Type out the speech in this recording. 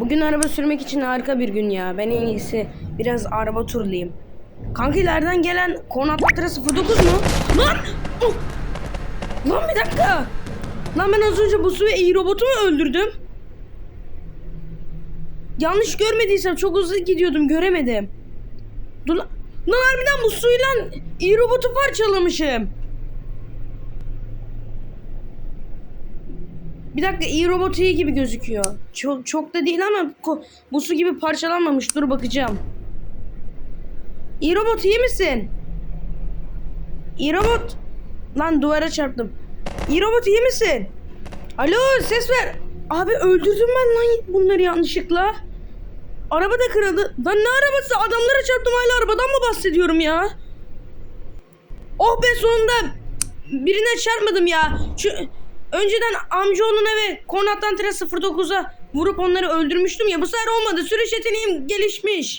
Bugün araba sürmek için harika bir gün ya. Ben en iyisi biraz araba turlayayım. Kanka ileriden gelen Konatatra 09 mu? Lan! Oh! Lan bir dakika! Lan ben az önce Busu ve iyi robotu mu öldürdüm? Yanlış görmediysem çok hızlı gidiyordum göremedim. Dur lan. Lan harbiden Busu'yla iyi robotu parçalamışım. Bir dakika iyi robot iyi gibi gözüküyor. Çok çok da değil ama bu su gibi parçalanmamış. Dur bakacağım. İyi robot iyi misin? İyi robot. Lan duvara çarptım. İyi robot iyi misin? Alo ses ver. Abi öldürdüm ben lan bunları yanlışlıkla. Araba da kırıldı. Lan ne arabası? Adamlara çarptım hala arabadan mı bahsediyorum ya? Oh be sonunda birine çarpmadım ya. Şu önceden amcaoğluna ve Kornat'tan 09'a vurup onları öldürmüştüm ya. Bu sefer olmadı. Sürüş yeteneğim gelişmiş.